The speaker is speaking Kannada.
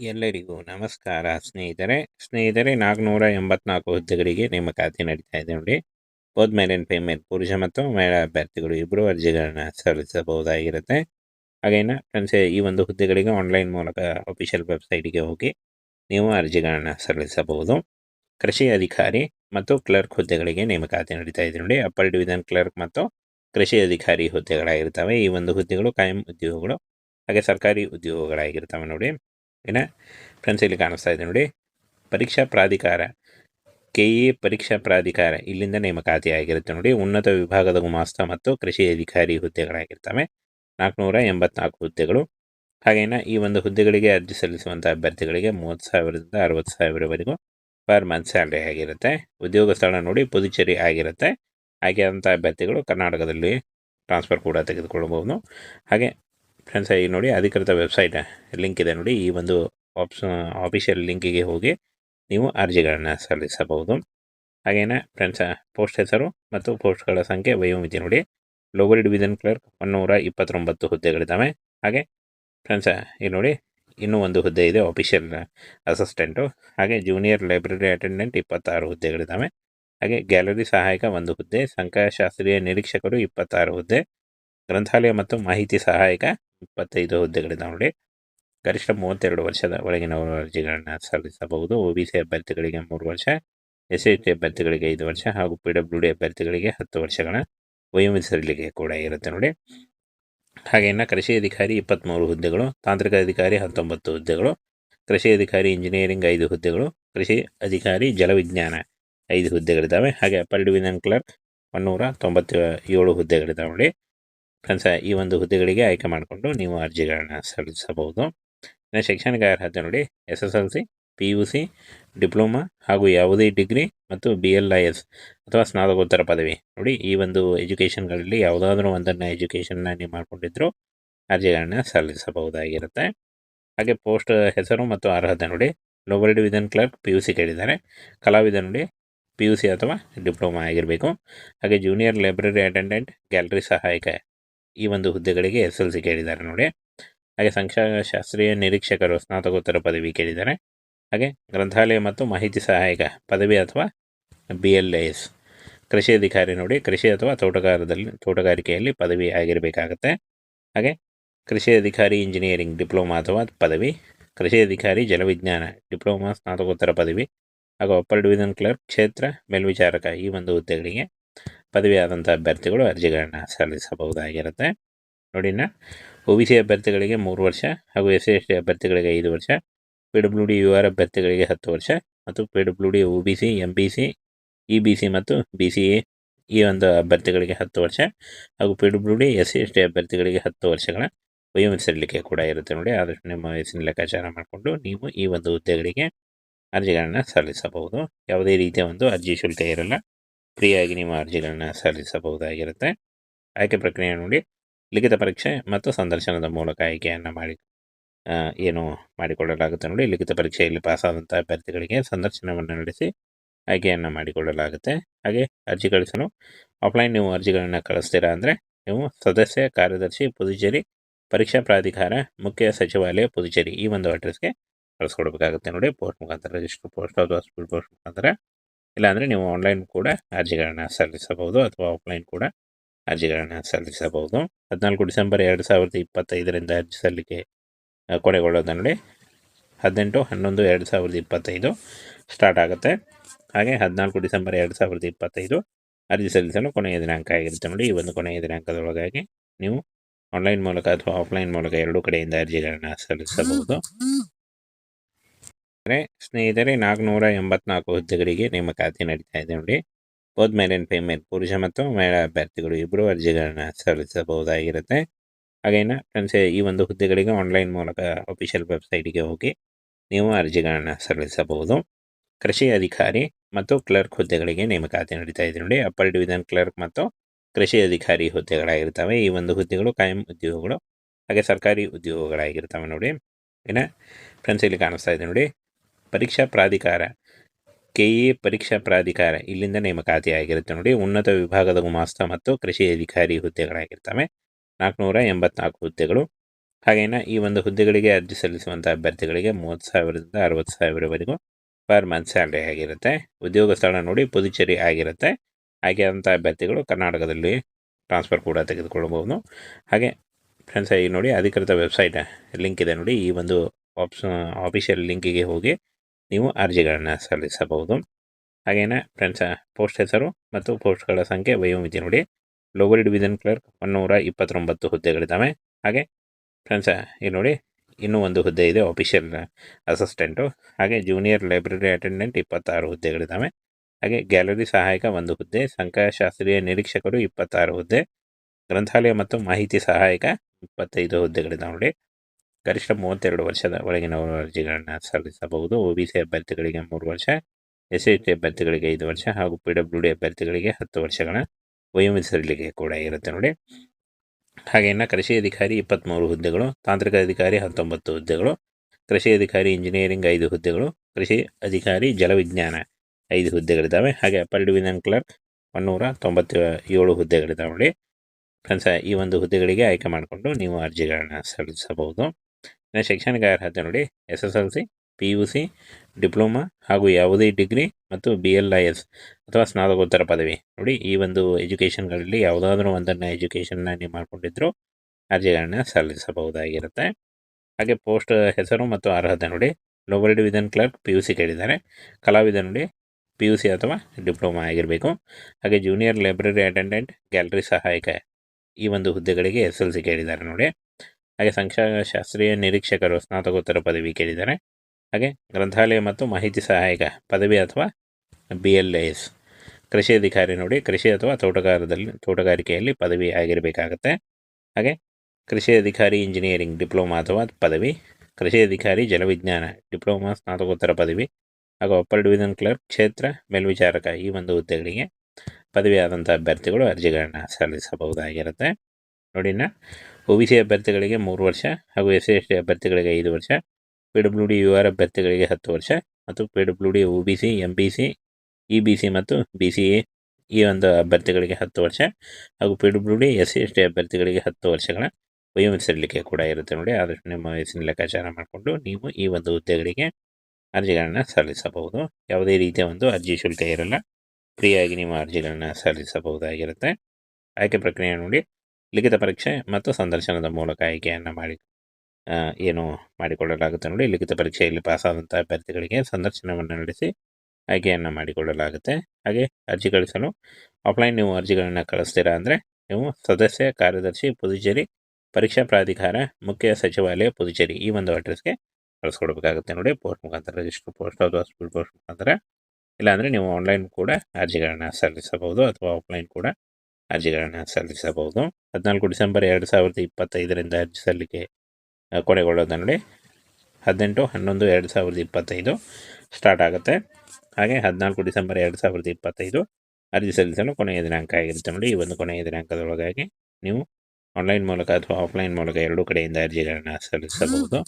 ಎಲ್ಲರಿಗೂ ನಮಸ್ಕಾರ ಸ್ನೇಹಿತರೆ. ಸ್ನೇಹಿತರೆ ನಾಲ್ಕುನೂರ ಎಂಬತ್ನಾಲ್ಕು ಹುದ್ದೆಗಳಿಗೆ ನೇಮಕಾತಿ ನಡೀತಾ ಇದೆ ನೋಡಿ. ಹೋದ ಮೇಲಿನ ಪೇಮೆಂಟ್ ಪುರುಷ ಮತ್ತು ಮಹಿಳಾ ಅಭ್ಯರ್ಥಿಗಳು ಇಬ್ಬರು ಅರ್ಜಿಗಳನ್ನು ಸಲ್ಲಿಸಬಹುದಾಗಿರುತ್ತೆ. ಹಾಗೇನ ಫ್ರೆಂಡ್ಸ್ ಈ ಒಂದು ಹುದ್ದೆಗಳಿಗೆ ಆನ್ಲೈನ್ ಮೂಲಕ ಅಫಿಷಿಯಲ್ ವೆಬ್ಸೈಟಿಗೆ ಹೋಗಿ ನೀವು ಅರ್ಜಿಗಳನ್ನು ಸಲ್ಲಿಸಬಹುದು. ಕೃಷಿ ಅಧಿಕಾರಿ ಮತ್ತು ಕ್ಲರ್ಕ್ ಹುದ್ದೆಗಳಿಗೆ ನೇಮಕಾತಿ ನಡೀತಾ ಇದೆ ನೋಡಿ. ಅಪ್ಪರ್ ಡಿವಿಷನ್ ಕ್ಲರ್ಕ್ ಮತ್ತು ಕೃಷಿ ಅಧಿಕಾರಿ ಹುದ್ದೆಗಳಾಗಿರ್ತವೆ. ಈ ಒಂದು ಹುದ್ದೆಗಳು ಕಾಯಂ ಉದ್ಯೋಗಗಳು, ಹಾಗೆ ಸರ್ಕಾರಿ ಉದ್ಯೋಗಗಳಾಗಿರ್ತವೆ ನೋಡಿ. ಇನ್ನು ಫ್ರೆಂಡ್ಸ್ ಇಲ್ಲಿ ಕಾಣಿಸ್ತಾ ಇದೆ ನೋಡಿ. ಪರೀಕ್ಷಾ ಪ್ರಾಧಿಕಾರ, ಕೆ ಎ ಪರೀಕ್ಷಾ ಪ್ರಾಧಿಕಾರ ಇಲ್ಲಿಂದ ನೇಮಕಾತಿ ಆಗಿರುತ್ತೆ ನೋಡಿ. ಉನ್ನತ ವಿಭಾಗದ ಗುಮಾಸ್ತ ಮತ್ತು ಕೃಷಿ ಅಧಿಕಾರಿ ಹುದ್ದೆಗಳಾಗಿರ್ತವೆ. ನಾಲ್ಕುನೂರ ಎಂಬತ್ನಾಲ್ಕು ಹುದ್ದೆಗಳು. ಹಾಗೇನ ಈ ಒಂದು ಹುದ್ದೆಗಳಿಗೆ ಅರ್ಜಿ ಸಲ್ಲಿಸುವಂಥ ಅಭ್ಯರ್ಥಿಗಳಿಗೆ ಮೂವತ್ತು ಸಾವಿರದಿಂದ ಅರವತ್ತು ಸಾವಿರವರೆಗೂ ಪರ್ ಮಂತ್ ಸ್ಯಾಲ್ರಿ ಆಗಿರುತ್ತೆ. ಉದ್ಯೋಗ ಸ್ಥಳ ನೋಡಿ ಪುದುಚೇರಿ ಆಗಿರುತ್ತೆ. ಆದಂಥ ಅಭ್ಯರ್ಥಿಗಳು ಕರ್ನಾಟಕದಲ್ಲಿ ಟ್ರಾನ್ಸ್ಫರ್ ಕೂಡ ತೆಗೆದುಕೊಳ್ಳಬಹುದು ಹಾಗೆ ಫ್ರೆಂಡ್ಸ್ ಈಗ ನೋಡಿ ಅಧಿಕೃತ ವೆಬ್ಸೈಟ್, ಲಿಂಕ್ ಇದೆ ನೋಡಿ. ಈ ಒಂದು ಆಪ್ಸ್, ಆಫಿಷಿಯಲ್ ಲಿಂಕಿಗೆ ಹೋಗಿ ನೀವು ಅರ್ಜಿಗಳನ್ನು ಸಲ್ಲಿಸಬಹುದು. ಹಾಗೇನೆ ಫ್ರೆಂಡ್ಸ್, ಪೋಸ್ಟ್ ಹೆಸರು ಮತ್ತು ಪೋಸ್ಟ್ಗಳ ಸಂಖ್ಯೆ, ವಯೋಮಿತಿ ನೋಡಿ. ಲೋವರ್ ಡಿವಿಷನ್ ಕ್ಲರ್ಕ್ ಒನ್ನೂರ ಇಪ್ಪತ್ತೊಂಬತ್ತು ಹುದ್ದೆಗಳಿದ್ದಾವೆ. ಹಾಗೆ ಫ್ರೆಂಡ್ಸ್ ಈಗ ನೋಡಿ ಇನ್ನೂ ಒಂದು ಹುದ್ದೆ ಇದೆ, ಆಫಿಷಿಯಲ್ ಅಸಿಸ್ಟೆಂಟು. ಹಾಗೆ ಜೂನಿಯರ್ ಲೈಬ್ರರಿ ಅಟೆಂಡೆಂಟ್, ಇಪ್ಪತ್ತಾರು ಹುದ್ದೆಗಳಿದ್ದಾವೆ. ಹಾಗೆ ಗ್ಯಾಲರಿ ಸಹಾಯಕ, ಒಂದು ಹುದ್ದೆ. ಸಂಖ್ಯಾಶಾಸ್ತ್ರೀಯ ನಿರೀಕ್ಷಕರು, ಇಪ್ಪತ್ತಾರು ಹುದ್ದೆ. ಗ್ರಂಥಾಲಯ ಮತ್ತು ಮಾಹಿತಿ ಸಹಾಯಕ ಇಪ್ಪತ್ತೈದು ಹುದ್ದೆಗಳಿಂದ ನೋಡಿ. ಗರಿಷ್ಠ ಮೂವತ್ತೆರಡು ವರ್ಷದ ಒಳಗಿನವರು ಅರ್ಜಿಗಳನ್ನು ಸಲ್ಲಿಸಬಹುದು. ಒ ಬಿ ಸಿ ಅಭ್ಯರ್ಥಿಗಳಿಗೆ ಮೂರು ವರ್ಷ, ಎಸ್ ಎಸ್ ಟಿ ಅಭ್ಯರ್ಥಿಗಳಿಗೆ ಐದು ವರ್ಷ ಹಾಗೂ ಪಿ ಡಬ್ಲ್ಯೂ ಡಿ ಅಭ್ಯರ್ಥಿಗಳಿಗೆ ಹತ್ತು ವರ್ಷಗಳ ವಯೋಮಿಸಲಿಗೆ ಕೂಡ ಇರುತ್ತೆ ನೋಡಿ. ಹಾಗೆ ಕೃಷಿ ಅಧಿಕಾರಿ ಇಪ್ಪತ್ತ್ಮೂರು ಹುದ್ದೆಗಳು, ತಾಂತ್ರಿಕ ಅಧಿಕಾರಿ ಹತ್ತೊಂಬತ್ತು ಹುದ್ದೆಗಳು, ಕೃಷಿ ಅಧಿಕಾರಿ ಇಂಜಿನಿಯರಿಂಗ್ ಐದು ಹುದ್ದೆಗಳು, ಕೃಷಿ ಅಧಿಕಾರಿ ಜಲವಿಜ್ಞಾನ ಐದು ಹುದ್ದೆಗಳಿದ್ದಾವೆ. ಹಾಗೆ ಅಪರ್ ಡಿವಿಷನ್ ಕ್ಲರ್ಕ್ ಒನ್ನೂರ ತೊಂಬತ್ತ ಏಳು ಹುದ್ದೆಗಳಿದ್ದಾವೆ ನೋಡಿ. ಫ್ರೆಂಡ್ಸ್ ಈ ಒಂದು ಹುದ್ದೆಗಳಿಗೆ ಆಯ್ಕೆ ಮಾಡಿಕೊಂಡು ನೀವು ಅರ್ಜಿಗಳನ್ನು ಸಲ್ಲಿಸಬಹುದು. ಶೈಕ್ಷಣಿಕ ಅರ್ಹತೆ ನೋಡಿ S S L C P U C, diploma ಹಾಗೂ ಯಾವುದೇ ಡಿಗ್ರಿ ಮತ್ತು ಬಿ ಎಲ್ ಐ ಎಸ್ ಅಥವಾ ಸ್ನಾತಕೋತ್ತರ ಪದವಿ ನೋಡಿ, ಈ ಒಂದು ಎಜುಕೇಷನ್ಗಳಲ್ಲಿ ಯಾವುದಾದ್ರೂ ಒಂದನ್ನು ಎಜುಕೇಷನ್ನ ನೀವು ಮಾಡಿಕೊಂಡಿದ್ರು ಅರ್ಜಿಗಳನ್ನು ಸಲ್ಲಿಸಬಹುದಾಗಿರುತ್ತೆ. ಹಾಗೆ ಪೋಸ್ಟ್ ಹೆಸರು ಮತ್ತು ಅರ್ಹತೆ ನೋಡಿ lower division clerk P U C ಕೇಳಿದ್ದಾರೆ. ಕಲಾವಿದ ನೋಡಿ, ಪಿ ಯು ಸಿ ಅಥವಾ ಡಿಪ್ಲೊಮಾ ಆಗಿರಬೇಕು. ಹಾಗೆ ಜೂನಿಯರ್ ಲೈಬ್ರರಿ ಅಟೆಂಡೆಂಟ್ ಗ್ಯಾಲರಿ ಸಹಾಯಕ ಈ ಒಂದು ಹುದ್ದೆಗಳಿಗೆ ಎಸ್ ಎಲ್ ಸಿ ಕೇಳಿದ್ದಾರೆ ನೋಡಿ. ಹಾಗೆ ಸಂಖ್ಯಾಶಾಸ್ತ್ರೀಯ ನಿರೀಕ್ಷಕರು ಸ್ನಾತಕೋತ್ತರ ಪದವಿ ಕೇಳಿದ್ದಾರೆ. ಹಾಗೆ ಗ್ರಂಥಾಲಯ ಮತ್ತು ಮಾಹಿತಿ ಸಹಾಯಕ ಪದವಿ ಅಥವಾ ಬಿ ಎಲ್ ಎಸ್. ಕೃಷಿ ಅಧಿಕಾರಿ ನೋಡಿ, ಕೃಷಿ ಅಥವಾ ತೋಟಗಾರದಲ್ಲಿ, ತೋಟಗಾರಿಕೆಯಲ್ಲಿ ಪದವಿ ಆಗಿರಬೇಕಾಗತ್ತೆ. ಹಾಗೆ ಕೃಷಿ ಅಧಿಕಾರಿ ಇಂಜಿನಿಯರಿಂಗ್ ಡಿಪ್ಲೊಮಾ ಅಥವಾ ಪದವಿ, ಕೃಷಿ ಅಧಿಕಾರಿ ಜಲವಿಜ್ಞಾನ ಡಿಪ್ಲೊಮಾ ಸ್ನಾತಕೋತ್ತರ ಪದವಿ, ಹಾಗೂ ಅಪ್ಪರ್ ಡಿವಿಷನ್ ಕ್ಲರ್ಕ್ ಕ್ಷೇತ್ರ ಮೇಲ್ವಿಚಾರಕ ಈ ಒಂದು ಹುದ್ದೆಗಳಿಗೆ ಪದವಿಯಾದಂಥ ಅಭ್ಯರ್ಥಿಗಳು ಅರ್ಜಿಗಳನ್ನು ಸಲ್ಲಿಸಬಹುದಾಗಿರುತ್ತೆ. ನೋಡಿನ ಒ ಬಿ ಸಿ ಅಭ್ಯರ್ಥಿಗಳಿಗೆ ಮೂರು ವರ್ಷ ಹಾಗೂ ಎಸ್ ಸಿ ಎಸ್ ಟಿ ಅಭ್ಯರ್ಥಿಗಳಿಗೆ ಐದು ವರ್ಷ, P W D, U R ಅಭ್ಯರ್ಥಿಗಳಿಗೆ ಹತ್ತು ವರ್ಷ ಮತ್ತು P W D, O B C, M B C, E B C ಮತ್ತು ಬಿ ಸಿ ಎ ಈ ಒಂದು ಅಭ್ಯರ್ಥಿಗಳಿಗೆ ಹತ್ತು ವರ್ಷ ಹಾಗೂ P W D, S C S T ಅಭ್ಯರ್ಥಿಗಳಿಗೆ ಹತ್ತು ವರ್ಷಗಳ ವಯೋಮಿಸಲಿಕ್ಕೆ ಕೂಡ ಇರುತ್ತೆ ನೋಡಿ. ಆದಷ್ಟು ನಿಮ್ಮ ವಯಸ್ಸಿನ ಲೆಕ್ಕಾಚಾರ ಮಾಡಿಕೊಂಡು ನೀವು ಈ ಒಂದು ಹುದ್ದೆಗಳಿಗೆ ಅರ್ಜಿಗಳನ್ನು ಸಲ್ಲಿಸಬಹುದು. ಯಾವುದೇ ರೀತಿಯ ಒಂದು ಅರ್ಜಿ ಶುಲ್ಕ ಇರಲ್ಲ. ಫ್ರೀಯಾಗಿ ನಿಮ್ಮ ಅರ್ಜಿಗಳನ್ನು ಸಲ್ಲಿಸಬಹುದಾಗಿರುತ್ತೆ. ಆಯ್ಕೆ ಪ್ರಕ್ರಿಯೆ ನೋಡಿ, ಲಿಖಿತ ಪರೀಕ್ಷೆ ಮತ್ತು ಸಂದರ್ಶನದ ಮೂಲಕ ಆಯ್ಕೆಯನ್ನು ಮಾಡಿ ಏನು ಮಾಡಿಕೊಳ್ಳಲಾಗುತ್ತೆ ನೋಡಿ. ಲಿಖಿತ ಪರೀಕ್ಷೆಯಲ್ಲಿ ಪಾಸಾದಂಥ ಅಭ್ಯರ್ಥಿಗಳಿಗೆ ಸಂದರ್ಶನವನ್ನು ನಡೆಸಿ ಆಯ್ಕೆಯನ್ನು ಮಾಡಿಕೊಳ್ಳಲಾಗುತ್ತೆ. ಹಾಗೆ ಅರ್ಜಿ ಕಳಿಸಲು ಆಫ್ಲೈನ್ ನೀವು ಅರ್ಜಿಗಳನ್ನು ಕಳಿಸ್ತೀರಾ ಅಂದರೆ, ನೀವು ಸದಸ್ಯ, ಕಾರ್ಯದರ್ಶಿ, ಪುದುಚೇರಿ, ಪರೀಕ್ಷಾ ಪ್ರಾಧಿಕಾರ, ಮುಖ್ಯ ಸಚಿವಾಲಯ, ಪುದುಚೇರಿ ಈ ಒಂದು ಅಡ್ರೆಸ್ಗೆ ಕಳಿಸ್ಕೊಡ್ಬೇಕಾಗುತ್ತೆ ನೋಡಿ. ಪೋಸ್ಟ್ ಮುಖಾಂತರ, ರಿಜಿಸ್ಟರ್ ಪೋಸ್ಟ್ ಅಥವಾ ಸ್ಪೀಡ್ ಪೋಸ್ಟ್ ಮುಖಾಂತರ. ಇಲ್ಲಾಂದರೆ ನೀವು ಆನ್ಲೈನ್ ಕೂಡ ಅರ್ಜಿಗಳನ್ನು ಸಲ್ಲಿಸಬಹುದು ಅಥವಾ ಆಫ್ಲೈನ್ ಕೂಡ ಅರ್ಜಿಗಳನ್ನು ಸಲ್ಲಿಸಬಹುದು. ಹದಿನಾಲ್ಕು ಡಿಸೆಂಬರ್ ಎರಡು ಸಾವಿರದ ಇಪ್ಪತ್ತೈದರಿಂದ ಅರ್ಜಿ ಸಲ್ಲಿಕೆ ಕೊನೆಗೊಳ್ಳೋದು ನೋಡಿ. ಹದಿನೆಂಟು, ಹನ್ನೊಂದು, ಎರಡು ಸಾವಿರದ ಇಪ್ಪತ್ತೈದು ಸ್ಟಾರ್ಟ್ ಆಗುತ್ತೆ. ಹಾಗೆ ಹದಿನಾಲ್ಕು ಡಿಸೆಂಬರ್ ಎರಡು ಸಾವಿರದ ಇಪ್ಪತ್ತೈದು ಅರ್ಜಿ ಸಲ್ಲಿಸಲು ಕೊನೆಯ ದಿನಾಂಕ ಆಗಿರುತ್ತೆ ನೋಡಿ. ಈ ಒಂದು ಕೊನೆಯ ದಿನಾಂಕದೊಳಗಾಗಿ ನೀವು ಆನ್ಲೈನ್ ಮೂಲಕ ಅಥವಾ ಆಫ್ಲೈನ್ ಮೂಲಕ ಎರಡೂ ಕಡೆಯಿಂದ ಅರ್ಜಿಗಳನ್ನು ಸಲ್ಲಿಸಬಹುದು. ಸ್ನೇಹಿತರೆ, ನಾಲ್ಕುನೂರ ಎಂಬತ್ನಾಲ್ಕು ಹುದ್ದೆಗಳಿಗೆ ನೇಮಕಾತಿ ನಡೀತಾ ಇದೆ ನೋಡಿ. ಹೋದ ಮೇಲ್ ಫೇಮೇಲ್ ಪುರುಷ ಮತ್ತು ಮಹಿಳಾ ಅಭ್ಯರ್ಥಿಗಳು ಇಬ್ಬರು ಅರ್ಜಿಗಳನ್ನು ಸಲ್ಲಿಸಬಹುದಾಗಿರುತ್ತೆ. ಹಾಗೇನ ಫ್ರೆಂಡ್ಸ್ ಈ ಒಂದು ಹುದ್ದೆಗಳಿಗೆ ಆನ್ಲೈನ್ ಮೂಲಕ ಅಫಿಷಿಯಲ್ ವೆಬ್ಸೈಟಿಗೆ ಹೋಗಿ ನೀವು ಅರ್ಜಿಗಳನ್ನು ಸಲ್ಲಿಸಬಹುದು. ಕೃಷಿ ಅಧಿಕಾರಿ ಮತ್ತು ಕ್ಲರ್ಕ್ ಹುದ್ದೆಗಳಿಗೆ ನೇಮಕಾತಿ ನಡೀತಾ ಇದೆ ನೋಡಿ. ಅಪ್ಪರ್ ಡಿವಿಷನ್ ಕ್ಲರ್ಕ್ ಮತ್ತು ಕೃಷಿ ಅಧಿಕಾರಿ ಹುದ್ದೆಗಳಾಗಿರ್ತವೆ. ಈ ಒಂದು ಹುದ್ದೆಗಳು ಕಾಯಂ ಉದ್ಯೋಗಗಳು, ಹಾಗೆ ಸರ್ಕಾರಿ ಉದ್ಯೋಗಗಳಾಗಿರ್ತವೆ ನೋಡಿ. ಏನ ಫ್ರೆಂಡ್ಸ್ ಇಲ್ಲಿ ಕಾಣಿಸ್ತಾ ಇದೆ ನೋಡಿ. ಪರೀಕ್ಷಾ ಪ್ರಾಧಿಕಾರ ಕೆ ಎ ಪರೀಕ್ಷಾ ಪ್ರಾಧಿಕಾರ ಇಲ್ಲಿಂದ ನೇಮಕಾತಿ ಆಗಿರುತ್ತೆ ನೋಡಿ. ಉನ್ನತ ವಿಭಾಗದ ಗುಮಾಸ್ತ ಮತ್ತು ಕೃಷಿ ಅಧಿಕಾರಿ ಹುದ್ದೆಗಳಾಗಿರ್ತವೆ. ನಾಲ್ಕುನೂರ ಎಂಬತ್ನಾಲ್ಕು ಹುದ್ದೆಗಳು. ಹಾಗೆಯೇ ಈ ಒಂದು ಹುದ್ದೆಗಳಿಗೆ ಅರ್ಜಿ ಸಲ್ಲಿಸುವಂಥ ಅಭ್ಯರ್ಥಿಗಳಿಗೆ ಮೂವತ್ತು ಸಾವಿರದಿಂದ ಅರವತ್ತು ಸಾವಿರವರೆಗೂ ಪರ್ ಮಂತ್ ಸ್ಯಾಲ್ರಿ ಆಗಿರುತ್ತೆ. ಉದ್ಯೋಗ ಸ್ಥಳ ನೋಡಿ ಪುದುಚೇರಿ ಆಗಿರುತ್ತೆ. ಆಯ್ಕೆಯಾದಂಥ ಅಭ್ಯರ್ಥಿಗಳು ಕರ್ನಾಟಕದಲ್ಲಿ ಟ್ರಾನ್ಸ್ಫರ್ ಕೂಡ ತೆಗೆದುಕೊಳ್ಳಬಹುದು. ಹಾಗೆ ಫ್ರೆಂಡ್ಸ್ ಈಗ ನೋಡಿ ಅಧಿಕೃತ ವೆಬ್ಸೈಟ್ ಲಿಂಕ್ ಇದೆ ನೋಡಿ. ಈ ಒಂದು ಆಪ್ಸ್, ಆಫಿಷಿಯಲ್ ಲಿಂಕಿಗೆ ಹೋಗಿ ನೀವು ಅರ್ಜಿಗಳನ್ನು ಸಲ್ಲಿಸಬಹುದು. ಹಾಗೆಯೇ ಫ್ರೆಂಡ್ಸ್ ಪೋಸ್ಟ್ ಹೆಸರು ಮತ್ತು ಪೋಸ್ಟ್ಗಳ ಸಂಖ್ಯೆ, ವಯೋಮಿತಿ ನೋಡಿ. ಲೋವರ್ ಡಿವಿಷನ್ ಕ್ಲರ್ಕ್ ಒನ್ನೂರ ಇಪ್ಪತ್ತೊಂಬತ್ತು ಹುದ್ದೆಗಳಿದ್ದಾವೆ. ಹಾಗೆ ಫ್ರೆಂಡ್ಸ್ ಇಲ್ಲಿ ನೋಡಿ, ಇನ್ನೂ ಒಂದು ಹುದ್ದೆ ಇದೆ ಆಫಿಷಿಯಲ್ ಅಸಿಸ್ಟೆಂಟು ಹಾಗೆ ಜೂನಿಯರ್ ಲೈಬ್ರರಿ ಅಟೆಂಡೆಂಟ್ ಇಪ್ಪತ್ತಾರು ಹುದ್ದೆಗಳಿದ್ದಾವೆ. ಹಾಗೆ ಗ್ಯಾಲರಿ ಸಹಾಯಕ ಒಂದು ಹುದ್ದೆ, ಸಂಖ್ಯಾಶಾಸ್ತ್ರೀಯ ನಿರೀಕ್ಷಕರು ಇಪ್ಪತ್ತಾರು ಹುದ್ದೆ, ಗ್ರಂಥಾಲಯ ಮತ್ತು ಮಾಹಿತಿ ಸಹಾಯಕ ಇಪ್ಪತ್ತೈದು ಹುದ್ದೆಗಳಿದ್ದಾವೆ ನೋಡಿ. ಗರಿಷ್ಠ ಮೂವತ್ತೆರಡು ವರ್ಷದ ಒಳಗಿನವರು ಅರ್ಜಿಗಳನ್ನು ಸಲ್ಲಿಸಬಹುದು. ಒ ಬಿ ಸಿ ಅಭ್ಯರ್ಥಿಗಳಿಗೆ ಮೂರು ವರ್ಷ, ಎಸ್ ಸಿ ಟಿ ಅಭ್ಯರ್ಥಿಗಳಿಗೆ ಐದು ವರ್ಷ ಹಾಗೂ ಪಿ ಡಬ್ಲ್ಯೂ ಡಿ ಅಭ್ಯರ್ಥಿಗಳಿಗೆ ಹತ್ತು ವರ್ಷಗಳ ವಯೋಮಿತಿ ಸಡಿಲಿಕೆ ಕೂಡ ಇರುತ್ತೆ ನೋಡಿ. ಹಾಗೆ ಕೃಷಿ ಅಧಿಕಾರಿ ಇಪ್ಪತ್ತ್ಮೂರು ಹುದ್ದೆಗಳು, ತಾಂತ್ರಿಕ ಅಧಿಕಾರಿ ಹತ್ತೊಂಬತ್ತು ಹುದ್ದೆಗಳು, ಕೃಷಿ ಅಧಿಕಾರಿ ಇಂಜಿನಿಯರಿಂಗ್ ಐದು ಹುದ್ದೆಗಳು, ಕೃಷಿ ಅಧಿಕಾರಿ ಜಲವಿಜ್ಞಾನ ಐದು ಹುದ್ದೆಗಳಿದ್ದಾವೆ. ಹಾಗೆ ಅಪ್ಪರ್ ಡಿವಿಷನ್ ಕ್ಲರ್ಕ್ ಒನ್ನೂರ ತೊಂಬತ್ತ ಏಳು ಹುದ್ದೆಗಳಿದ್ದಾವೆ ನೋಡಿ. ಫ್ರೆಂಡ್ಸ್, ಈ ಒಂದು ಹುದ್ದೆಗಳಿಗೆ ಆಯ್ಕೆ ಮಾಡಿಕೊಂಡು ನೀವು ಅರ್ಜಿಗಳನ್ನು ಸಲ್ಲಿಸಬಹುದು. ಶೈಕ್ಷಣಿಕ ಅರ್ಹತೆ ನೋಡಿ S S L C P U C diploma ಹಾಗೂ ಯಾವುದೇ ಡಿಗ್ರಿ ಮತ್ತು ಬಿ ಎಲ್ ಐ ಎಸ್ ಅಥವಾ ಸ್ನಾತಕೋತ್ತರ ಪದವಿ. ನೋಡಿ, ಈ ಒಂದು ಎಜುಕೇಷನ್ಗಳಲ್ಲಿ ಯಾವುದಾದ್ರೂ ಒಂದನ್ನು ಎಜುಕೇಷನ್ನ ನೀವು ಮಾಡಿಕೊಂಡಿದ್ರು ಅರ್ಜಿಗಳನ್ನು ಸಲ್ಲಿಸಬಹುದಾಗಿರುತ್ತೆ. ಹಾಗೆ ಪೋಸ್ಟ್ ಹೆಸರು ಮತ್ತು ಅರ್ಹತೆ ನೋಡಿ lower division clerk P U C ಕೇಳಿದ್ದಾರೆ. ಕಲಾವಿದ ನೋಡಿ ಪಿ ಯು ಸಿ ಅಥವಾ ಡಿಪ್ಲೊಮಾ ಆಗಿರಬೇಕು. ಹಾಗೆ ಜೂನಿಯರ್ ಲೈಬ್ರರಿ ಅಟೆಂಡೆಂಟ್ ಗ್ಯಾಲರಿ ಸಹಾಯಕ ಈ ಒಂದು ಹುದ್ದೆಗಳಿಗೆ ಎಸ್ ಎಲ್ ಸಿ ಕೇಳಿದ್ದಾರೆ ನೋಡಿ. ಹಾಗೆ ಸಂಖ್ಯಾಶಾಸ್ತ್ರೀಯ ನಿರೀಕ್ಷಕರು ಸ್ನಾತಕೋತ್ತರ ಪದವಿ ಕೇಳಿದ್ದಾರೆ. ಹಾಗೆ ಗ್ರಂಥಾಲಯ ಮತ್ತು ಮಾಹಿತಿ ಸಹಾಯಕ ಪದವಿ ಅಥವಾ ಬಿ ಎಲ್ ಎಸ್ ಕೃಷಿ ಅಧಿಕಾರಿ ನೋಡಿ, ಕೃಷಿ ಅಥವಾ ತೋಟಗಾರದಲ್ಲಿ, ತೋಟಗಾರಿಕೆಯಲ್ಲಿ ಪದವಿ ಆಗಿರಬೇಕಾಗತ್ತೆ. ಹಾಗೆ ಕೃಷಿ ಅಧಿಕಾರಿ ಇಂಜಿನಿಯರಿಂಗ್ ಡಿಪ್ಲೊಮಾ ಅಥವಾ ಪದವಿ, ಕೃಷಿ ಅಧಿಕಾರಿ ಜಲವಿಜ್ಞಾನ ಡಿಪ್ಲೊಮಾ ಸ್ನಾತಕೋತ್ತರ ಪದವಿ, ಹಾಗೂ ಅಪ್ಪರ್ ಡಿವಿಷನ್ ಕ್ಲರ್ಕ್ ಕ್ಷೇತ್ರ ಮೇಲ್ವಿಚಾರಕ ಈ ಒಂದು ಹುದ್ದೆಗಳಿಗೆ ಪದವಿ ಆದಂಥ ಅಭ್ಯರ್ಥಿಗಳು ಅರ್ಜಿಗಳನ್ನು ಸಲ್ಲಿಸಬಹುದಾಗಿರುತ್ತೆ. ನೋಡಿ ಇನ್ನು ಒ ಬಿ ಸಿ ಅಭ್ಯರ್ಥಿಗಳಿಗೆ ಮೂರು ವರ್ಷ ಹಾಗೂ ಎಸ್ ಸಿ ಎಸ್ ಟಿ ಅಭ್ಯರ್ಥಿಗಳಿಗೆ ಐದು ವರ್ಷ, P W D U R ಅಭ್ಯರ್ಥಿಗಳಿಗೆ ಹತ್ತು ವರ್ಷ ಮತ್ತು P W D O B C, M B C, E B C ಮತ್ತು ಬಿ ಸಿ ಎ ಈ ಒಂದು ಅಭ್ಯರ್ಥಿಗಳಿಗೆ ಹತ್ತು ವರ್ಷ ಹಾಗೂ P W D, S C S T ಅಭ್ಯರ್ಥಿಗಳಿಗೆ ಹತ್ತು ವರ್ಷಗಳ ವಯೋಮಿತಿ ಸಡಿಲಿಕೆ ಕೂಡ ಇರುತ್ತೆ ನೋಡಿ. ಆದಷ್ಟು ನಿಮ್ಮ ವಯಸ್ಸಿನ ಲೆಕ್ಕಾಚಾರ ಮಾಡಿಕೊಂಡು ನೀವು ಈ ಒಂದು ಹುದ್ದೆಗಳಿಗೆ ಅರ್ಜಿಗಳನ್ನು ಸಲ್ಲಿಸಬಹುದು. ಯಾವುದೇ ರೀತಿಯ ಒಂದು ಅರ್ಜಿ ಶುಲ್ಕ ಇರಲ್ಲ. ಫ್ರೀಯಾಗಿ ನೀವು ಅರ್ಜಿಗಳನ್ನು ಸಲ್ಲಿಸಬಹುದಾಗಿರುತ್ತೆ. ಆಯ್ಕೆ ಪ್ರಕ್ರಿಯೆ ನೋಡಿ. ಲಿಖಿತ ಪರೀಕ್ಷೆ ಮತ್ತು ಸಂದರ್ಶನದ ಮೂಲಕ ಆಯ್ಕೆಯನ್ನು ಮಾಡಿ ಏನು ಮಾಡಿಕೊಳ್ಳಲಾಗುತ್ತೆ ನೋಡಿ. ಲಿಖಿತ ಪರೀಕ್ಷೆಯಲ್ಲಿ ಪಾಸಾದಂಥ ಅಭ್ಯರ್ಥಿಗಳಿಗೆ ಸಂದರ್ಶನವನ್ನು ನಡೆಸಿ ಆಯ್ಕೆಯನ್ನು ಮಾಡಿಕೊಳ್ಳಲಾಗುತ್ತೆ. ಹಾಗೆ ಅರ್ಜಿ ಕಳಿಸಲು ಆಫ್ಲೈನ್ ನೀವು ಅರ್ಜಿಗಳನ್ನು ಕಳಿಸ್ತೀರಾ ಅಂದರೆ ನೀವು ಸದಸ್ಯ, ಕಾರ್ಯದರ್ಶಿ, ಪುದುಚೇರಿ, ಪರೀಕ್ಷಾ ಪ್ರಾಧಿಕಾರ, ಮುಖ್ಯ ಸಚಿವಾಲಯ, ಪುದುಚೇರಿ ಈ ಒಂದು ಅಡ್ರೆಸ್ಗೆ ಕಳಿಸ್ಕೊಡ್ಬೇಕಾಗುತ್ತೆ ನೋಡಿ. ಪೋಸ್ಟ್ ಮುಖಾಂತರ ರಿಜಿಸ್ಟರ್ ಪೋಸ್ಟ್ ಅಥವಾ ಸ್ಪೀಡ್ ಪೋಸ್ಟ್ ಮುಖಾಂತರ. ಇಲ್ಲಾಂದರೆ ನೀವು ಆನ್ಲೈನ್ ಕೂಡ ಅರ್ಜಿಗಳನ್ನು ಸಲ್ಲಿಸಬಹುದು ಅಥವಾ ಆಫ್ಲೈನ್ ಕೂಡ ಅರ್ಜಿಗಳನ್ನು ಸಲ್ಲಿಸಬಹುದು. ಹದಿನಾಲ್ಕು ಡಿಸೆಂಬರ್ ಎರಡು ಸಾವಿರದ ಇಪ್ಪತ್ತೈದರಿಂದ ಅರ್ಜಿ ಸಲ್ಲಿಕೆ ಕೊನೆಗೊಳ್ಳೋದು ನೋಡಿ. ಹದಿನೆಂಟು, ಹನ್ನೊಂದು, ಎರಡು ಸಾವಿರದ ಇಪ್ಪತ್ತೈದು ಸ್ಟಾರ್ಟ್ ಆಗುತ್ತೆ. ಹಾಗೆ ಹದಿನಾಲ್ಕು ಡಿಸೆಂಬರ್ ಎರಡು ಸಾವಿರದ ಇಪ್ಪತ್ತೈದು ಅರ್ಜಿ ಸಲ್ಲಿಸಲು ಕೊನೆಯ ದಿನಾಂಕ ಆಗಿರುತ್ತೆ ನೋಡಿ. ಈ ಒಂದು ಕೊನೆಯ ದಿನಾಂಕದೊಳಗಾಗಿ ನೀವು ಆನ್ಲೈನ್ ಮೂಲಕ ಅಥವಾ ಆಫ್ಲೈನ್ ಮೂಲಕ ಎರಡೂ ಕಡೆಯಿಂದ ಅರ್ಜಿಗಳನ್ನು ಸಲ್ಲಿಸಬಹುದು.